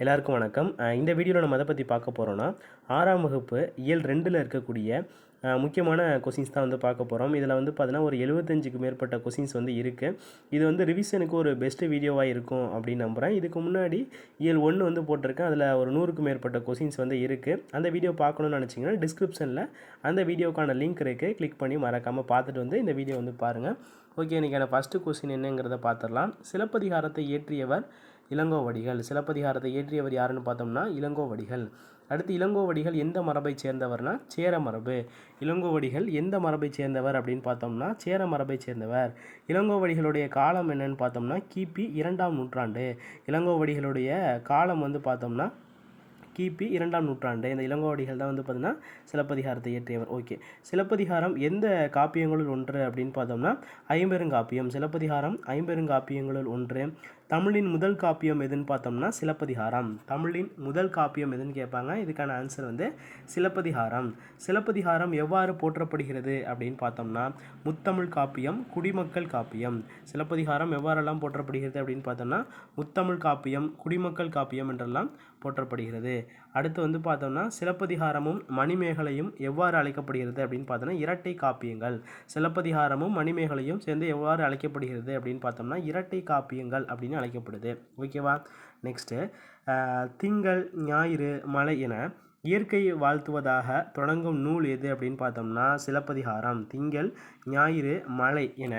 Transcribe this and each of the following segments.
எல்லாருக்கும் வணக்கம். இந்த வீடியோவில் நம்ம அதை பற்றி பார்க்க போகிறோன்னா ஆறாம் வகுப்பு இயல் ரெண்டில் இருக்கக்கூடிய முக்கியமான கொஷின்ஸ் தான் வந்து பார்க்க போகிறோம் இதில் வந்து பார்த்தீங்கன்னா ஒரு எழுபத்தஞ்சுக்கு மேற்பட்ட கொஷின்ஸ் வந்து இருக்குது இது வந்து ரிவிஷனுக்கு ஒரு பெஸ்ட்டு வீடியோவாக இருக்கும் அப்படின்னு நம்புகிறேன் இதுக்கு முன்னாடி இயல் ஒன்று வந்து போட்டிருக்கேன். அதில் ஒரு நூறுக்கு மேற்பட்ட கொஷின்ஸ் வந்து இருக்குது அந்த வீடியோ பார்க்கணும்னு நினச்சிங்கன்னா டிஸ்கிரிப்ஷனில் அந்த வீடியோக்கான லிங்க் இருக்குது கிளிக் பண்ணி மறக்காமல் பார்த்துட்டு வந்து இந்த வீடியோ வந்து பாருங்கள் ஓகே இன்றைக்கான ஃபஸ்ட்டு கொஷின் என்னங்கிறத பார்த்துடலாம். சிலப்பதிகாரத்தை இயற்றியவர் இளங்கோவடிகள் சிலப்பதிகாரத்தை இயற்றியவர் யாருன்னு பார்த்தோம்னா இளங்கோவடிகள் அடுத்து இளங்கோவடிகள் எந்த மரபை சேர்ந்தவர்னா சேர மரபு. இளங்கோவடிகள் எந்த மரபை சேர்ந்தவர் அப்படின்னு பார்த்தோம்னா சேர மரபை சேர்ந்தவர். இளங்கோவடிகளுடைய காலம் என்னன்னு பார்த்தோம்னா கிபி இரண்டாம் நூற்றாண்டு. இளங்கோவடிகளுடைய காலம் வந்து பார்த்தோம்னா கிபி இரண்டாம் நூற்றாண்டு. இந்த இளங்கோவடிகள் தான் வந்து பார்த்தீங்கன்னா சிலப்பதிகாரத்தை இயற்றியவர். ஓகே. சிலப்பதிகாரம் எந்த காப்பியங்களுள் ஒன்று அப்படின்னு பார்த்தோம்னா ஐம்பெருங்காப்பியம். சிலப்பதிகாரம் ஐம்பெருங்காப்பியங்களுள் ஒன்று. தமிழின் முதல் காப்பியம் எதுன்னு பார்த்தோம்னா சிலப்பதிகாரம். தமிழின் முதல் காப்பியம் எதுன்னு கேட்பாங்க. இதுக்கான ஆன்சர் வந்து சிலப்பதிகாரம். சிலப்பதிகாரம் எவ்வாறு போற்றப்படுகிறது அப்படின்னு பார்த்தோம்னா முத்தமிழ் காப்பியம் குடிமக்கள் காப்பியம். சிலப்பதிகாரம் எவ்வாறெல்லாம் போற்றப்படுகிறது அப்படின்னு பார்த்தோம்னா முத்தமிழ் காப்பியம் குடிமக்கள் காப்பியம் என்றெல்லாம் போற்றப்படுகிறது. அடுத்து வந்து பார்த்தோம்னா சிலப்பதிகாரமும் மணிமேகலையும் எவ்வாறு அழைக்கப்படுகிறது அப்படின்னு பார்த்தோம்னா இரட்டை காப்பியங்கள். சிலப்பதிகாரமும் மணிமேகலையும் சேர்ந்து எவ்வாறு அழைக்கப்படுகிறது அப்படின்னு பார்த்தோம்னா இரட்டை காப்பியங்கள் அப்படின்னு அழைக்கப்படுது. ஓகேவா நெக்ஸ்ட்டு திங்கள் ஞாயிறு மலை என இயற்கை வாழ்த்துவதாக தொடங்கும் நூல் எது அப்படின்னு பார்த்தோம்னா சிலப்பதிகாரம். திங்கள் ஞாயிறு மலை என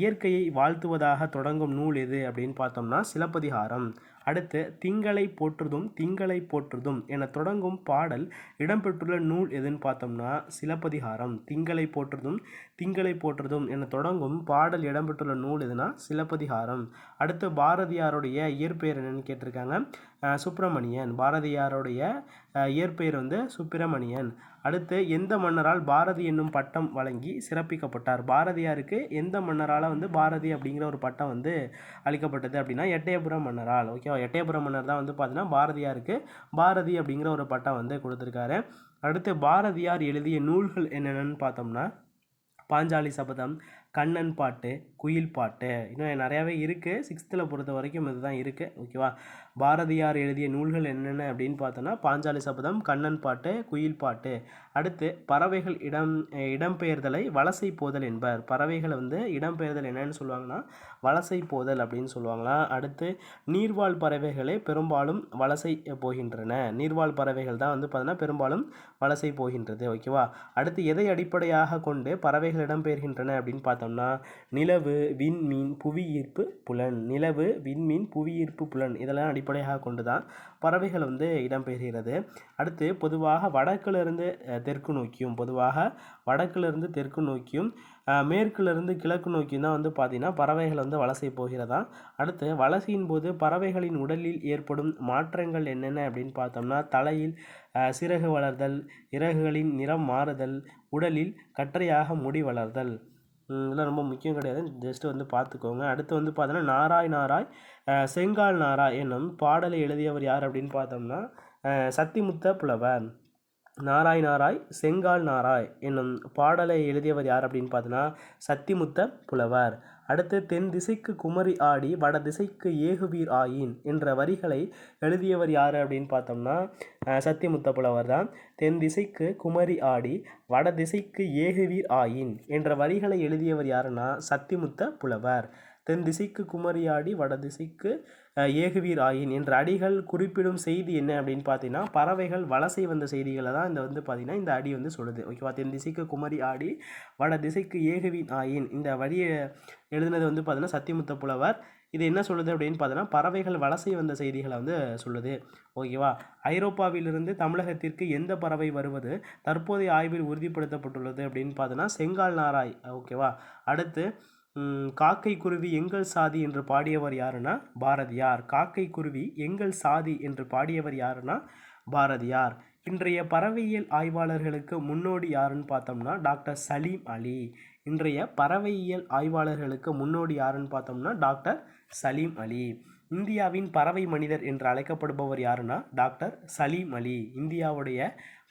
இயற்கையை வாழ்த்துவதாக தொடங்கும் நூல் எது அப்படின்னு பார்த்தோம்னா சிலப்பதிகாரம். அடுத்து திங்களை போற்றுதும் திங்களை போற்றுதும் என தொடங்கும் பாடல் இடம்பெற்றுள்ள நூல் எதுன்னு பார்த்தோம்னா சிலப்பதிகாரம். திங்களை போற்றுதும் திங்களை போற்றுதும் என தொடங்கும் பாடல் இடம்பெற்றுள்ள நூல் எதுனா சிலப்பதிகாரம். அடுத்து பாரதியாருடைய இயற்பெயர் என்னன்னு கேட்டிருக்காங்க. சுப்பிரமணியன். பாரதியாருடைய இயற்பெயர் வந்து சுப்பிரமணியன். அடுத்து எந்த மன்னரால் பாரதி என்னும் பட்டம் வழங்கி சிறப்பிக்கப்பட்டார்? பாரதியாருக்கு எந்த மன்னரால் வந்து பாரதி அப்படிங்கிற ஒரு பட்டம் வந்து அளிக்கப்பட்டது அப்படின்னா எட்டயபுரம் மன்னரால். ஓகேவா? எட்டயபுரம் மன்னர் தான் வந்து பார்த்தீங்கன்னா பாரதியாருக்கு பாரதி அப்படிங்கிற ஒரு பட்டம் வந்து கொடுத்துருக்காரு. அடுத்து பாரதியார் எழுதிய நூல்கள் என்னென்னு பார்த்தோம்னா பாஞ்சாலி சபதம் கண்ணன் பாட்டு குயில் பாட்டு. இன்னும் நிறையாவே இருக்குது சிக்ஸ்த்தில் பொறுத்த வரைக்கும் இதுதான் இருக்குது ஓகேவா பாரதியார் எழுதிய நூல்கள் என்னென்ன அப்படின்னு பார்த்தோன்னா பாஞ்சாலி சபதம் கண்ணன் பாட்டு குயில் பாட்டு. அடுத்து பறவைகள் இடம் இடம்பெயர்தலை வலசை போதல் என்பர். பறவைகளை வந்து இடம்பெயர்தல் என்னன்னு சொல்லுவாங்கன்னா வலசை போதல் அப்படின்னு சொல்லுவாங்களாம் அடுத்து நீர்வாழ் பறவைகளே பெரும்பாலும் வலசை போகின்றன. நீர்வாழ் பறவைகள் தான் வந்து பார்த்தோன்னா பெரும்பாலும் வலசை போகின்றது. ஓகேவா அடுத்து எதை அடிப்படையாக கொண்டு பறவைகள் இடம்பெயர்கின்றன அப்படின்னு பார்த்தோம்னா நிலவு விண்மீன் புவியீர்ப்பு புலன். நிலவு விண்மீன் புவியீர்ப்பு புலன். இதெல்லாம் அடிப்படையாக கொண்டு தான் பறவைகள் வந்து இடம்பெறுகிறது அடுத்து பொதுவாக வடக்கிலிருந்து தெற்கு நோக்கியும் பொதுவாக வடக்கிலிருந்து தெற்கு நோக்கியும் மேற்குலேருந்து மேற்கிலிருந்து கிழக்கு நோக்கியும் தான் வந்து பார்த்திங்கன்னா பறவைகள் வந்து வலசை போகிறதா? அடுத்து வலசையின் போது பறவைகளின் உடலில் ஏற்படும் மாற்றங்கள் என்னென்ன அப்படின்னு பார்த்தோம்னா தலையில் சிறகு வளர்தல் இறகுகளின் நிறம் மாறுதல் உடலில் கற்றையாக முடி வளர்தல். இதெல்லாம் ரொம்ப முக்கியம் கிடையாது. ஜஸ்ட்டு வந்து பார்த்துக்கோங்க. அடுத்து வந்து பார்த்தோன்னா நாராய் நாராய் செங்கால் நாராய் என்னும் பாடலை எழுதியவர் யார் அப்படின்னு பார்த்தோம்னா சத்திமுத்த புலவர். நாராய் நாராய் செங்கால் நாராய் என்னும் பாடலை எழுதியவர் யார் அப்படின்னு பார்த்தோன்னா சத்திமுத்த புலவர். அடுத்து தென் திசைக்கு குமரி ஆடி வட திசைக்கு ஏகுவீர் ஆயின் என்ற வரிகளை எழுதியவர் யார் அப்படின்னு பார்த்தோம்னா சத்தியமுத்த சத்திமுத்த புலவர் தான். தென் திசைக்கு குமரி ஆடி வட திசைக்கு ஏகுவீர் ஆயின் என்ற வரிகளை எழுதியவர் யாருன்னா சத்திமுத்த புலவர். தென் திசைக்கு குமரியாடி வட திசைக்கு ஏகுவீர் ஆயின் என்ற அடிகள் குறிப்பிடும் செய்தி என்ன அப்படின்னு பார்த்தீங்கன்னா பறவைகள் வலசை வந்த செய்திகளை தான் இந்த வந்து பார்த்தீங்கன்னா இந்த அடி வந்து சொல்லுது. ஓகேவா தென் திசைக்கு குமரி ஆடி வட திசைக்கு ஏகுவீர் ஆயின் இந்த வரியை எழுதினது வந்து பார்த்தீங்கன்னா சத்தியமுத்த புலவர். இது என்ன சொல்லுது அப்படின்னு பார்த்தோன்னா பறவைகள் வலசை வந்த செய்திகளை வந்து சொல்லுது. ஓகேவா ஐரோப்பாவிலிருந்து தமிழகத்திற்கு எந்த பறவை வருவது தற்போதைய ஆய்வில் உறுதிப்படுத்தப்பட்டுள்ளது அப்படின்னு பார்த்தோன்னா செங்கால் நாராய். ஓகேவா அடுத்து காக்கை குருவி எங்கள் சாதி என்று பாடியவர் யாருன்னா பாரதியார். காக்கை குருவி எங்கள் சாதி என்று பாடியவர் யாருன்னா பாரதியார். இன்றைய பறவையியல் ஆய்வாளர்களுக்கு முன்னோடி யாருன்னு பார்த்தோம்னா டாக்டர் சலீம் அலி. இன்றைய பறவையியல் ஆய்வாளர்களுக்கு முன்னோடி யாருன்னு பார்த்தோம்னா டாக்டர் சலீம் அலி. இந்தியாவின் பறவை மனிதர் என்று அழைக்கப்படுபவர் யாருன்னா டாக்டர் சலீம் அலி. இந்தியாவுடைய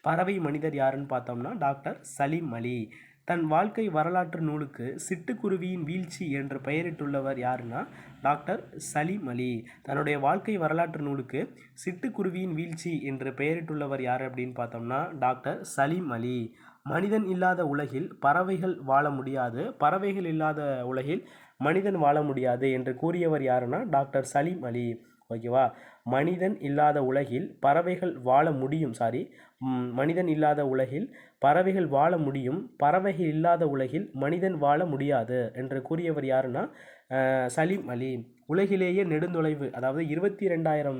பறவை மனிதர் யாருன்னு பார்த்தோம்னா டாக்டர் சலீம் அலி. தன் வாழ்க்கை வரலாற்று நூலுக்கு சிட்டுக்குருவியின் வீழ்ச்சி என்று பெயரிட்டுள்ளவர் யாருன்னா டாக்டர் சலீம் அலி. தன்னுடைய வாழ்க்கை வரலாற்று நூலுக்கு சிட்டுக்குருவியின் வீழ்ச்சி என்று பெயரிட்டுள்ளவர் யார் அப்படின்னு பார்த்தோம்னா டாக்டர் சலீம் அலி. மனிதன் இல்லாத உலகில் பறவைகள் வாழ முடியாது. பறவைகள் இல்லாத உலகில் மனிதன் வாழ முடியாது என்று கூறியவர் யாருன்னா டாக்டர் சலீம் அலி. ஓகேவா? மனிதன் இல்லாத உலகில் பறவைகள் வாழ முடியும் சாரி மனிதன் இல்லாத உலகில் பறவைகள் வாழ முடியும். பறவைகள் இல்லாத உலகில் மனிதன் வாழ முடியாது என்று கூறியவர் யாருன்னா சலீம் அலி. உலகிலேயே நெடுந்தொலைவு அதாவது இருபத்தி ரெண்டாயிரம்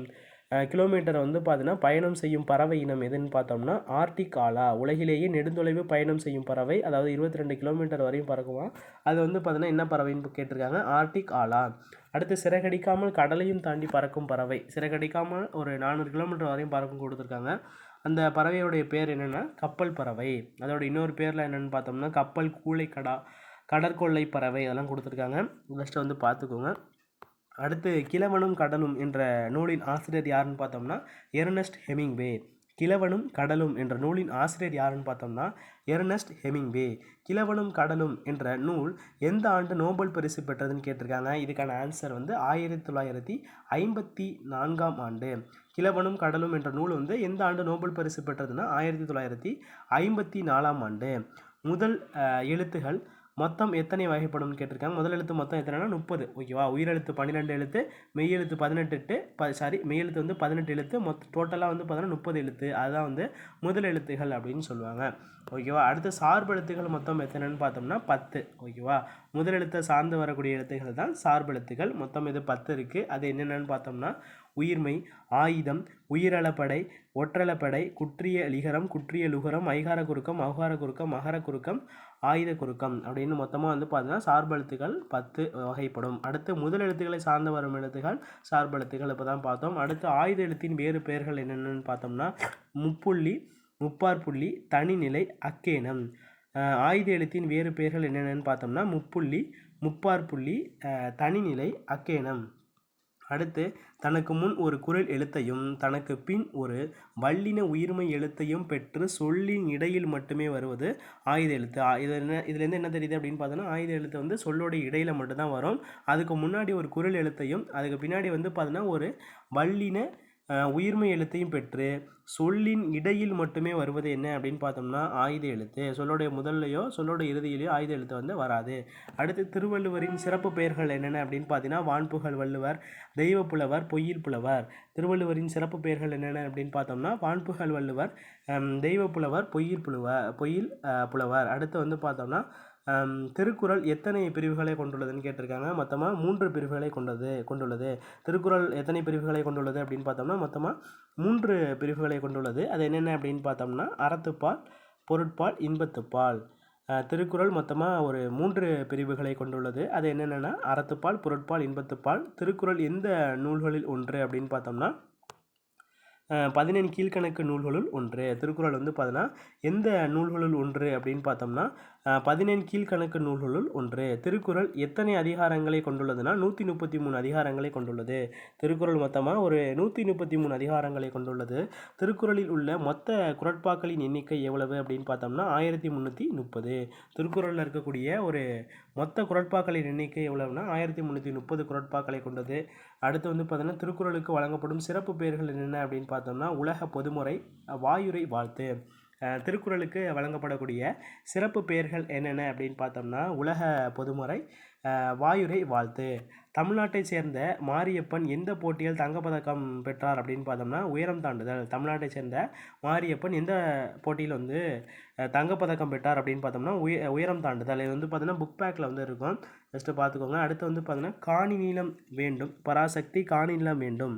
கிலோமீட்டர் வந்து பார்த்தீங்கன்னா பயணம் செய்யும் பறவை இனம் எதுன்னு பார்த்தோம்னா ஆர்டிக் ஆலா உலகிலேயே நெடுந்தொலைவு பயணம் செய்யும் பறவை அதாவது இருபத்தி ரெண்டு கிலோமீட்டர் வரையும் பறக்குமா? அது வந்து பார்த்தீங்கன்னா என்ன பறவைன்னு கேட்டிருக்காங்க? ஆர்டிக் ஆலா அடுத்து சிறகடிக்காமல் கடலையும் தாண்டி பறக்கும் பறவை. சிறகடிக்காமல் ஒரு நானூறு கிலோமீட்டர் வரையும் பறக்கும் கொடுத்துருக்காங்க. அந்த பறவையோடைய பேர் என்னென்னா கப்பல் பறவை. அதோட இன்னொரு பேரில் என்னென்னு பார்த்தோம்னா கப்பல் கூளைக்கடா கடற்கொள்ளை பறவை அதெல்லாம் கொடுத்துருக்காங்க. நெக்ஸ்ட்டு வந்து பார்த்துக்கோங்க. அடுத்து கிழவனும் கடலும் என்ற நூலின் ஆசிரியர் யாருன்னு பார்த்தோம்னா எர்னஸ்ட் ஹெமிங்வே. கிழவனும் கடலும் என்ற நூலின் ஆசிரியர் யாருன்னு பார்த்தோம்னா எர்னஸ்ட் ஹெமிங்வே. கிழவனும் கடலும் என்ற நூல் எந்த ஆண்டு நோபல் பரிசு பெற்றதுன்னு கேட்டிருக்காங்க. இதுக்கான ஆன்சர் வந்து ஆயிரத்தி தொள்ளாயிரத்தி ஐம்பத்தி நான்காம் ஆண்டு. கிழவனும் கடலும் என்ற நூல் வந்து எந்த ஆண்டு நோபல் பரிசு பெற்றதுன்னா ஆயிரத்தி தொள்ளாயிரத்தி ஐம்பத்தி நாலாம் ஆண்டு. முதல் எழுத்துகள் மொத்தம் எத்தனை வகைப்படும்னு கேட்டிருக்காங்க. முதல் எழுத்து மொத்தம் எத்தனைனா முப்பது. ஓகேவா? உயிரெழுத்து பன்னிரெண்டு எழுத்து மெய்யெழுத்து பதினெட்டு ப சாரி மெய்யெழுத்து வந்து பதினெட்டு எழுத்து மொத்த டோட்டலாக வந்து பார்த்தோன்னா முப்பது எழுத்து. அதுதான் வந்து முதல் எழுத்துகள் அப்படின்னு சொல்லுவாங்க. ஓகேவா? அடுத்து சார்பு எழுத்துகள் மொத்தம் எத்தனைன்னு பார்த்தோம்னா பத்து. ஓகேவா? முதல் எழுத்தை சார்ந்து வரக்கூடிய எழுத்துகள் தான் சார்பு எழுத்துகள். மொத்தம் இது பத்து இருக்குது அது என்னென்னு பார்த்தோம்னா உயிர்மை ஆயுதம் உயிரளப்படை ஒற்றளப்படை குற்றிய லிகரம் குற்றிய லுகரம் ஐகார குறுக்கம் அகார குறுக்கம் மகர குறுக்கம் ஆயுத குறுக்கம் அப்படின்னு மொத்தமாக வந்து பார்த்தீங்கன்னா சார்பெழுத்துகள் பத்து வகைப்படும். அடுத்து முதல் எழுத்துக்களை சார்ந்து வரும் எழுத்துகள் சார்பெழுத்துகள் இப்போ தான் பார்த்தோம். அடுத்து ஆயுத எழுத்தின் வேறு பெயர்கள் என்னென்னு பார்த்தோம்னா முப்புள்ளி முப்பார் புள்ளி தனிநிலை அக்கேனம் ஆயுத எழுத்தின் வேறு பெயர்கள் என்னென்னு பார்த்தோம்னா முப்புள்ளி முப்பார் புள்ளி தனிநிலை அக்கேனம் அடுத்து தனக்கு முன் ஒரு குரல் எழுத்தையும் தனக்கு பின் ஒரு வல்லின உயிர்மை எழுத்தையும் பெற்று சொல்லின் இடையில் மட்டுமே வருவது ஆயுத எழுத்து. ஆ- இது என்ன இதுலேருந்து என்ன தெரியுது அப்படின்னு பார்த்தோன்னா ஆயுத எழுத்து வந்து சொல்லோட இடையில மட்டும்தான் வரும். அதுக்கு முன்னாடி ஒரு குரல் எழுத்தையும் அதுக்கு பின்னாடி வந்து பார்த்தோன்னா ஒரு வல்லின உயிர்மை எழுத்தையும் பெற்று சொல்லின் இடையில் மட்டுமே வருவது என்ன அப்படின்னு பார்த்தோம்னா ஆயுத எழுத்து. சொல்லோடைய முதல்லையோ சொல்லோட இறுதியிலையோ ஆயுத எழுத்து வந்து வராது. அடுத்து திருவள்ளுவரின் சிறப்பு பெயர்கள் என்னென்ன அப்படின்னு பார்த்தீங்கன்னா வான்புகழ் வள்ளுவர் தெய்வ புலவர் பொய்யில் புலவர். திருவள்ளுவரின் சிறப்பு பெயர்கள் என்னென்ன அப்படின்னு பார்த்தோம்னா வான்புகழ் வள்ளுவர் தெய்வ புலவர் பொய்யில் புலவர் பொய்யில் புலவர். அடுத்து வந்து பார்த்தோம்னா திருக்குறள் எத்தனை பிரிவுகளை கொண்டுள்ளதுன்னு கேட்டிருக்காங்க. மொத்தமாக மூன்று பிரிவுகளை கொண்டது கொண்டுள்ளது. திருக்குறள் எத்தனை பிரிவுகளை கொண்டுள்ளது அப்படின்னு பார்த்தோம்னா மொத்தமாக மூன்று பிரிவுகளை கொண்டுள்ளது. அது என்னென்ன அப்படின்னு பார்த்தோம்னா அறத்துப்பால் பொருட்பால் இன்பத்துப்பால். திருக்குறள் மொத்தமாக ஒரு மூன்று பிரிவுகளை கொண்டுள்ளது. அது என்னென்னா அறத்துப்பால் பொருட்பால் இன்பத்துப்பால். திருக்குறள் எந்த நூல்களில் ஒன்று அப்படின்னு பார்த்தோம்னா பதினெண் கீழ்க்கணக்கு நூல்களுள் ஒன்று. திருக்குறள் வந்து பார்த்தோன்னா எந்த நூல்களுள் ஒன்று அப்படின்னு பார்த்தோம்னா பதினெண் கீழ்க்கணக்கு நூல்களுள் ஒன்று. திருக்குறள் எத்தனை அதிகாரங்களை கொண்டுள்ளதுன்னா நூற்றி முப்பத்தி மூணு அதிகாரங்களை கொண்டுள்ளது. திருக்குறள் மொத்தமாக ஒரு நூற்றி முப்பத்தி மூணு அதிகாரங்களை கொண்டுள்ளது. திருக்குறளில் உள்ள மொத்த குரட்பாக்களின் எண்ணிக்கை எவ்வளவு அப்படின்னு பார்த்தோம்னா ஆயிரத்தி முந்நூற்றி முப்பது திருக்குறளில் இருக்கக்கூடிய ஒரு மொத்த குரட்பாக்களின் எண்ணிக்கை எவ்வளவுனா ஆயிரத்தி முந்நூற்றி முப்பது குரட்பாக்களை கொண்டது. அடுத்து வந்து பார்த்தோன்னா திருக்குறளுக்கு வழங்கப்படும் சிறப்பு பெயர்கள் என்னென்ன அப்படின்னு பார்த்தோம்னா உலக பொதுமுறை வாயுரை வாழ்த்து. திருக்குறளுக்கு வழங்கப்படக்கூடிய சிறப்பு பெயர்கள் என்னென்ன அப்படின்னு பார்த்தோம்னா உலக பொதுமுறை வாயுரை வாழ்த்து. தமிழ்நாட்டை சேர்ந்த மாரியப்பன் எந்த போட்டியில் தங்கப்பதக்கம் பெற்றார் அப்படின்னு பார்த்தோம்னா உயரம் தாண்டுதல். தமிழ்நாட்டை சேர்ந்த மாரியப்பன் எந்த போட்டியில் வந்து தங்கப்பதக்கம் பெற்றார் அப்படின்னு பார்த்தோம்னா உய உயரம் தாண்டுதல். இது வந்து பார்த்தோம்னா புக் பேக்கில் வந்து இருக்கும். ஜஸ்ட்டு பார்த்துக்கோங்க. அடுத்து வந்து பார்த்தோம்னா காணி நீளம் வேண்டும். பராசக்தி காணி நீளம் வேண்டும்.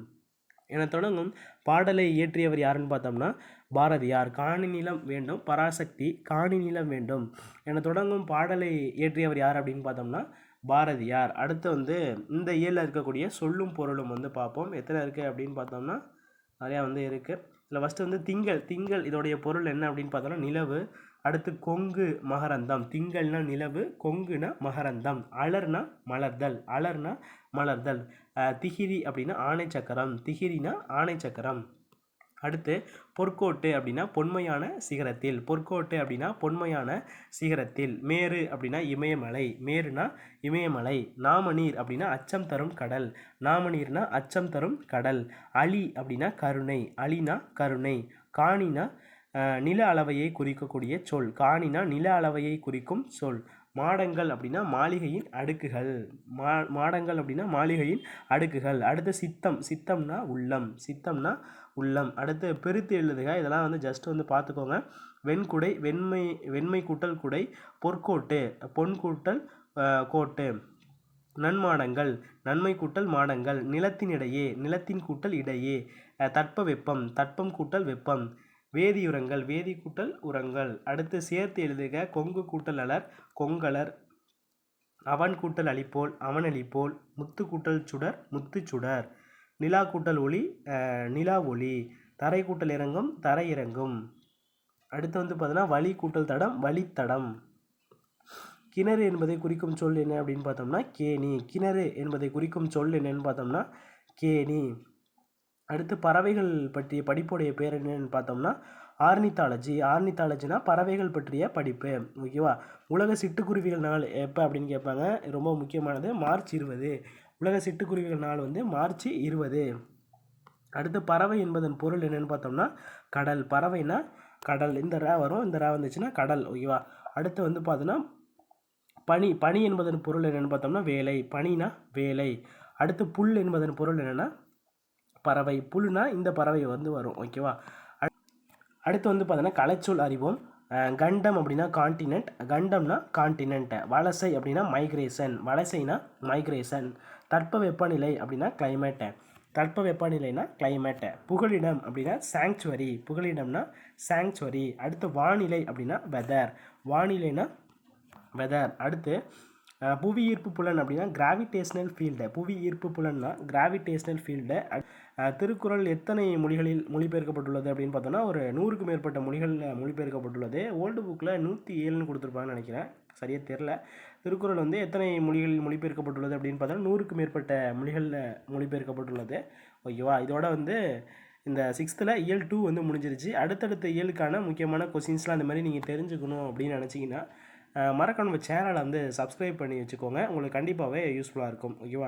என தொடங்கும் பாடலை இயற்றியவர் யாருன்னு பார்த்தோம்னா பாரதியார். காணி நிலம் வேண்டும். பராசக்தி காணி நிலம் வேண்டும். என தொடங்கும் பாடலை இயற்றியவர் யார் அப்படின்னு பார்த்தோம்னா பாரதியார். அடுத்து வந்து இந்த இயலில் இருக்கக்கூடிய சொல்லும் பொருளும் வந்து பார்ப்போம். எத்தனை இருக்குது அப்படின்னு பார்த்தோம்னா நிறையா வந்து இருக்குது இதில் ஃபஸ்ட்டு வந்து திங்கள். திங்கள் இதோடைய பொருள் என்ன அப்படின்னு பார்த்தோம்னா நிலவு. அடுத்து கொங்கு மகரந்தம். திங்கள்னா நிலவு கொங்குனா மகரந்தம். அலர்னா மலர்தல். அலர்னா மலர்தல். திகிரி அப்படின்னா ஆணை சக்கரம் திகிரினா ஆணை சக்கரம் அடுத்து பொற்கோட்டு அப்படின்னா பொன்மையான சிகரத்தில். பொற்கோட்டு அப்படின்னா பொன்மையான சிகரத்தில். மேரு அப்படின்னா இமயமலை. மேருனா இமயமலை. நாமநீர் அப்படின்னா அச்சம் தரும் கடல். நாமநீர்னா அச்சம் தரும் கடல். அலி அப்படின்னா கருணை. அலினா கருணை. காணினா நில அளவையை குறிக்கக்கூடிய சொல். காணினா நில அளவையை குறிக்கும் சொல். மாடங்கள் அப்படின்னா மாளிகையின் அடுக்குகள். மா மாடங்கள் அப்படின்னா மாளிகையின் அடுக்குகள். அடுத்து சித்தம். சித்தம்னா உள்ளம். சித்தம்னா உள்ளம். அடுத்து பெருத்து எழுதுக. இதெல்லாம் வந்து ஜஸ்ட் வந்து பார்த்துக்கோங்க. வெண்குடை வெண்மை வெண்மை கூட்டல் குடை பொற்கோட்டு. பொன் கூட்டல் கோட்டு. நன்மாடங்கள். நன்மை கூட்டல் மாடங்கள். நிலத்தினிடையே நிலத்தின் கூட்டல் இடையே. தட்ப வெப்பம் தட்பம் கூட்டல் வெப்பம். வேதியுரங்கள் வேதி கூட்டல் உரங்கள். அடுத்து சேர்த்து எழுதுக கொங்கு கூட்டல் அலர் கொங்கலர் அவன் கூட்டல் அழிப்போல் அவன் அளிப்போல் முத்து கூட்டல் சுடர் முத்து சுடர். நிலா கூட்டல் ஒளி நிலா ஒளி. தரை கூட்டல் இறங்கும் தரை இறங்கும். அடுத்து வந்து பார்த்தீங்கன்னா வழி கூட்டல் தடம் வழித்தடம் கிணறு என்பதை குறிக்கும் சொல் என்ன அப்படின்னு பார்த்தோம்னா கேணி. கிணறு என்பதை குறிக்கும் சொல் என்னன்னு பார்த்தோம்னா கேணி. அடுத்து பறவைகள் பற்றிய படிப்புடைய பேர் என்னன்னு பார்த்தோம்னா ஆர்னித்தாலஜி ஆர்னித்தாலஜினா பறவைகள் பற்றிய படிப்பு. ஓகேவா உலக சிட்டுக்குருவிகள் நாள் எப்போ அப்படின்னு கேட்பாங்க? ரொம்ப முக்கியமானது மார்ச் இருபது. உலக சிட்டுக்குருவிகள் நாள் வந்து மார்ச் இருபது. அடுத்து பறவை என்பதன் பொருள் என்னென்னு பார்த்தோம்னா கடல். பறவைனா கடல். இந்த ரா வரும். இந்த ரா வந்துச்சுன்னா கடல். ஓகேவா அடுத்து வந்து பார்த்தோன்னா பனி. பனி என்பதன் பொருள் என்னன்னு பார்த்தோம்னா வேலை. பனினா வேலை. அடுத்து புல் என்பதன் பொருள் என்னன்னா பறவை புழுனா இந்த பறவை வந்து வரும் ஓகேவா அடுத்து வந்து பார்த்தோன்னா கலைச்சொல் அறிவோம். கண்டம் அப்படின்னா காண்டினென்ட் கண்டம்னா காண்டினென்ட் வலசை அப்படின்னா மைக்ரேஷன் வலசைனா மைக்ரேஷன் தட்ப வெப்பநிலை அப்படின்னா கிளைமேட்டு தட்ப வெப்பநிலைனா climate புகலிடம் அப்படின்னா சாங்சுவரி புகலிடம்னா சாங்சுவரி அடுத்து வானிலை அப்படின்னா வெதர் வானிலைனா வெதர் அடுத்து புவி ஈர்ப்பு புலன் அப்படின்னா கிராவிடேஷனல் ஃபீல்டு புவி ஈர்ப்பு புலன்னா கிராவிடேஷனல் ஃபீல்டு திருக்குறள் எத்தனை மொழிகளில் மொழிபெயர்க்கப்பட்டுள்ளது அப்படின்னு பார்த்தோன்னா ஒரு நூறுக்கும் மேற்பட்ட மொழிகளில் மொழிபெயர்க்கப்பட்டுள்ளது. ஓல்டு புக்கில் நூற்றி ஏழுன்னு கொடுத்துருப்பாங்கன்னு நினைக்கிறேன். சரியாக தெரில திருக்குறள் வந்து எத்தனை மொழிகளில் மொழிபெயர்க்கப்பட்டுள்ளது அப்படின்னு பார்த்தோன்னா நூறுக்கும் மேற்பட்ட மொழிகளில் மொழிபெயர்க்கப்பட்டுள்ளது. ஓகேவா? இதோட வந்து இந்த சிக்ஸ்த்தில் இயல் டூ வந்து முடிஞ்சிருச்சு. அடுத்தடுத்த இயலுக்கான முக்கியமான கொஸ்டின்ஸ்லாம் அந்த மாதிரி நீங்கள் தெரிஞ்சுக்கணும் அப்படின்னு நினச்சிங்கன்னா மறக்க நம்ம சேனலை வந்து சப்ஸ்கிரைப் பண்ணி வச்சுக்கோங்க. உங்களுக்கு கண்டிப்பாகவே யூஸ்ஃபுல்லாக இருக்கும். ஓகேவா